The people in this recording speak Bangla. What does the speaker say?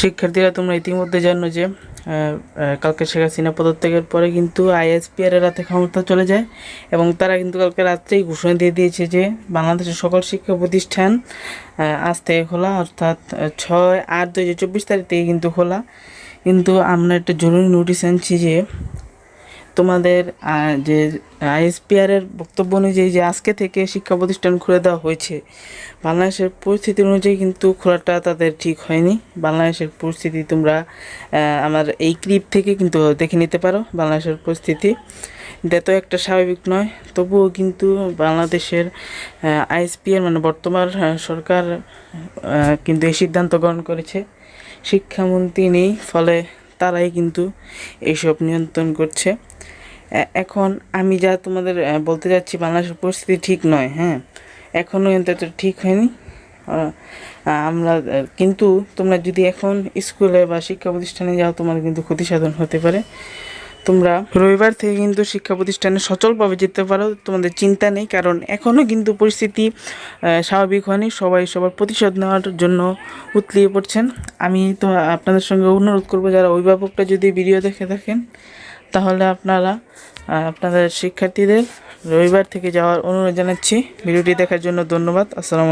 শিক্ষার্থীরা তোমরা ইতিমধ্যে জানো যে কালকে শেখ হাসিনা পদত্যাগের পরে কিন্তু আইএসপিআর এর রাতে ক্ষমতা চলে যায় এবং তারা কিন্তু কালকে রাত্রেই ঘোষণা দিয়ে দিয়েছে যে, বাংলাদেশের সকল শিক্ষা প্রতিষ্ঠান আজ থেকে খোলা, অর্থাৎ ছয় আট দুই হাজার চব্বিশ তারিখ থেকে কিন্তু খোলা। কিন্তু আমরা একটা জরুরি নোটিশ আনছি যে তোমাদের যে আইএসপিআর এর বক্তব্য অনুযায়ী যে আজকে থেকে শিক্ষা প্রতিষ্ঠান খুলে দেওয়া হয়েছে, বাংলাদেশের পরিস্থিতি অনুযায়ী কিন্তু খোলাটা তাদের ঠিক হয়নি। বাংলাদেশের পরিস্থিতি তোমরা আমার এই ক্লিপ থেকে কিন্তু দেখে নিতে পারো, বাংলাদেশের পরিস্থিতি। এটা তো একটা স্বাভাবিক নয়, তবুও কিন্তু বাংলাদেশের আইএসপিআর মানে বর্তমান সরকার কিন্তু এই সিদ্ধান্ত গ্রহণ করেছে। শিক্ষামন্ত্রী নেই, ফলে তারাই কিন্তু এইসব নিয়ন্ত্রণ করছে। এখন আমি যা তোমাদের বলতে যাচ্ছি, বাংলাদেশের পরিস্থিতি ঠিক নয় হ্যাঁ? এখনও কিন্তু ঠিক হয়নি। আমরা কিন্তু তোমরা যদি এখন স্কুলে বা শিক্ষা প্রতিষ্ঠানে যাও তোমার কিন্তু ক্ষতিসাধন হতে পারে। তোমরা রবিবার থেকে কিন্তু শিক্ষা প্রতিষ্ঠানে সচলভাবে যেতে পারো, তোমাদের চিন্তা নেই, কারণ এখনও কিন্তু পরিস্থিতি স্বাভাবিক হয়নি। সবাই সবার প্রতিশোধ নেওয়ার জন্য উতলিয়ে পড়ছেন। আমি তো আপনাদের সঙ্গে অনুরোধ করব, যারা অভিভাবকরা যদি ভিডিও দেখে থাকেন, তাহলে আপনারা আপনাদের শিক্ষার্থীদের রবিবার থেকে যাওয়ার অনুরোধ জানাচ্ছি। ভিডিওটি দেখার জন্য ধন্যবাদ। আসসালাম